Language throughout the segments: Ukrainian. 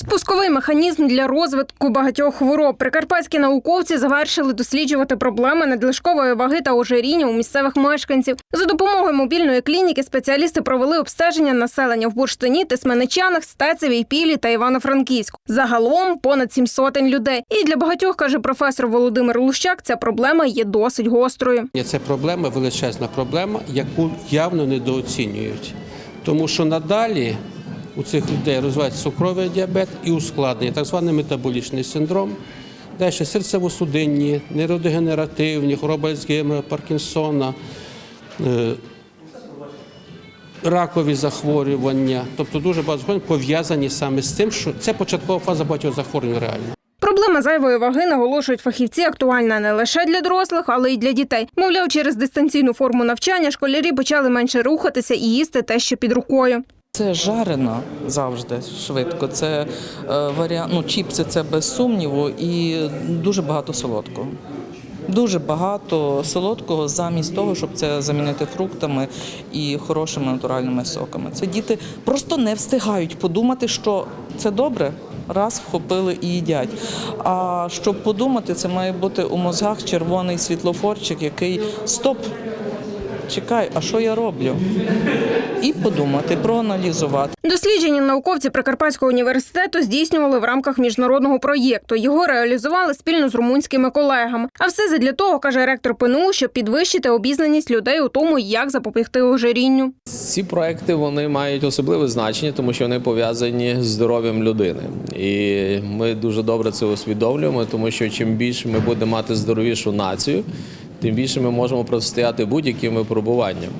Спусковий механізм для розвитку багатьох хвороб. Прикарпатські науковці завершили досліджувати проблеми надлишкової ваги та ожиріння у місцевих мешканців. За допомогою мобільної клініки спеціалісти провели обстеження населення в Бурштині, Тисменичанах, Стецевій, Пілі та Івано-Франківську. Загалом понад сім сотень людей. І для багатьох каже професор Володимир Лущак, ця проблема є досить гострою. Це проблема, величезна проблема, яку явно недооцінюють. Тому що надалі у цих людей розвивається цукровий діабет і ускладнення, так званий метаболічний синдром. Далі серцево-судинні, нейродегенеративні, хвороба Альцгеймера, Паркінсона, е, ракові захворювання. Тобто дуже багато захворювань пов'язані саме з тим, що це початкова фаза багатьох захворювань реально. Проблема зайвої ваги, наголошують фахівці, актуальна не лише для дорослих, але й для дітей. Мовляв, через дистанційну форму навчання школярі почали менше рухатися і їсти те, що під рукою. Це жарено завжди швидко. Це е, варіант, ну, чіпси це без сумніву і дуже багато солодкого. Дуже багато солодкого замість того, щоб це замінити фруктами і хорошими натуральними соками. Це діти просто не встигають подумати, що це добре. Раз вхопили і їдять. А щоб подумати, це має бути у мозгах червоний світлофорчик, який стоп. Чекай, а що я роблю? І подумати, проаналізувати. Дослідження науковці Прикарпатського університету здійснювали в рамках міжнародного проєкту. Його реалізували спільно з румунськими колегами. А все задля того, каже ректор ПНУ, щоб підвищити обізнаність людей у тому, як запобігти ожирінню. Ці проекти вони мають особливе значення, тому що вони пов'язані з здоров'ям людини. І ми дуже добре це усвідомлюємо, тому що чим більше ми будемо мати здоровішу націю, тим більше ми можемо протистояти будь-яким випробуванням.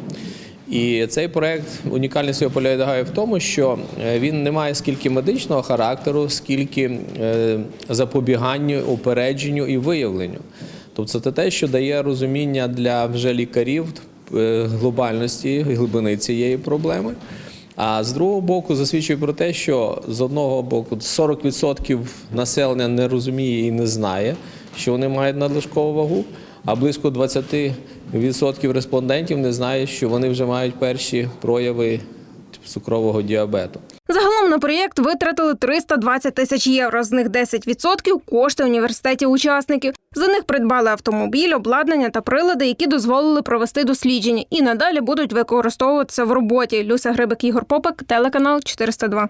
І цей проект унікальність його полягає в тому, що е, він не має скільки медичного характеру, скільки е, запобіганню, упередженню і виявленню. Тобто це те, що дає розуміння для вже лікарів е, глобальності і глибини цієї проблеми. А з другого боку, засвідчує про те, що з одного боку 40% населення не розуміє і не знає, що вони мають надлишкову вагу, а близько 20% респондентів не знають, що вони вже мають перші прояви цукрового діабету. Загалом на проєкт витратили 320 тисяч євро. З них 10% – кошти університетів учасників. За них придбали автомобіль, обладнання та прилади, які дозволили провести дослідження, і надалі будуть використовуватися в роботі. Люся Грибик, Ігор Попик, телеканал 402.